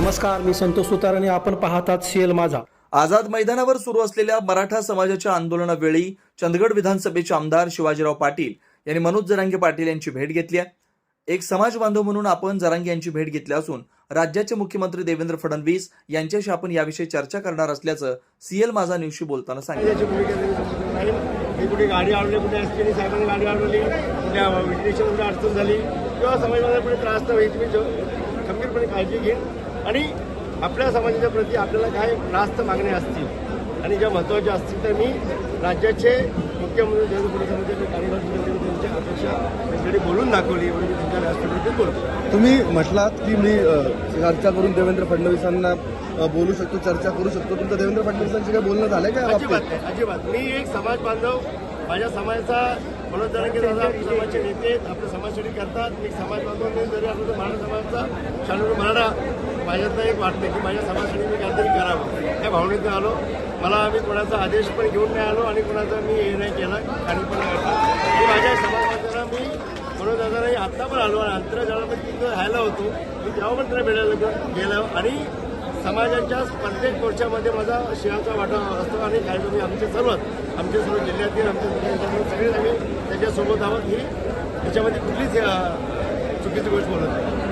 नमस्कार मी संतोष सुतार आणि आपण पाहतात सीएल माझा. आझाद मैदानावर सुरू असलेल्या मराठा समाजाच्या आंदोलनावेळी चंदगड विधानसभेचे आमदार शिवाजीराव पाटील यांनी मनोज जरांगे पाटील यांची भेट घेतली आहे. एक समाज बांधव म्हणून आपण जरांगे यांची भेट घेतली असून राज्याचे मुख्यमंत्री देवेंद्र फडणवीस यांच्याशी आपण याविषयी चर्चा करणार असल्याचं सीएल माझा न्यूजशी बोलताना सांगितलं. ही कुठे गाडी अडवली कुठे साहेबांनी गाडी अडवली कुठे अडचण झाली? किंवा कुठे त्रास होईल तुम्ही खंबीरपणे काळजी घेईन. आणि आपल्या समाजाच्या प्रती आपल्याला काय रास्त मागण्या असतील आणि ज्या महत्त्वाच्या असतील तर मी राज्याचे मुख्यमंत्री देवेंद्र फडणवीस यांचे कार्यभार त्यांच्या अपेक्षा त्यांच्याकडे बोलून दाखवली एवढी मी तुमच्या व्यासपीठावरती बोलतो तुम्ही म्हटलात की मी चर्चा करून देवेंद्र फडणवीसांना बोलू शकतो चर्चा करू शकतो. तुमचं देवेंद्र फडणवीसांशी काय बोलणं झालंय का या अजिबात नाही अजिबात. मी एक समाज बांधव माझ्या समाजाचा मनोज जरांगे दादा समाजाचे नेते आपल्या समाजासाठी करतात. मी एक समाज बांधव जरी आपल्या मराठा समाजाचा शालू मराठा माझ्यातनं एक वाटतं की माझ्या समाजासाठी मी काहीतरी करावं. त्या भावनेतून आलो. मला मी कोणाचा आदेश पण घेऊन नाही आलो आणि कोणाचा मी हे नाही केला. आणि पण नाही मी माझ्या समाज मी मनोज दादालाही आत्ता पण आलो आणि अंतराजालामध्ये तिथं राहायला होतो मी तेव्हा पण त्यांना भेटायला गेलो आणि समाजाच्या प्रत्येक मोर्चामध्ये माझा शिवाचा वाटा असतो आणि कार्यक्रम आमचे सर्वच आमचे सर्व जिल्ह्यातील आमचे जिल्ह्यातील सगळेच आम्ही त्याच्यासोबत आहोत. ही त्याच्यामध्ये कुठलीच चुकीची गोष्ट बोलत नाही.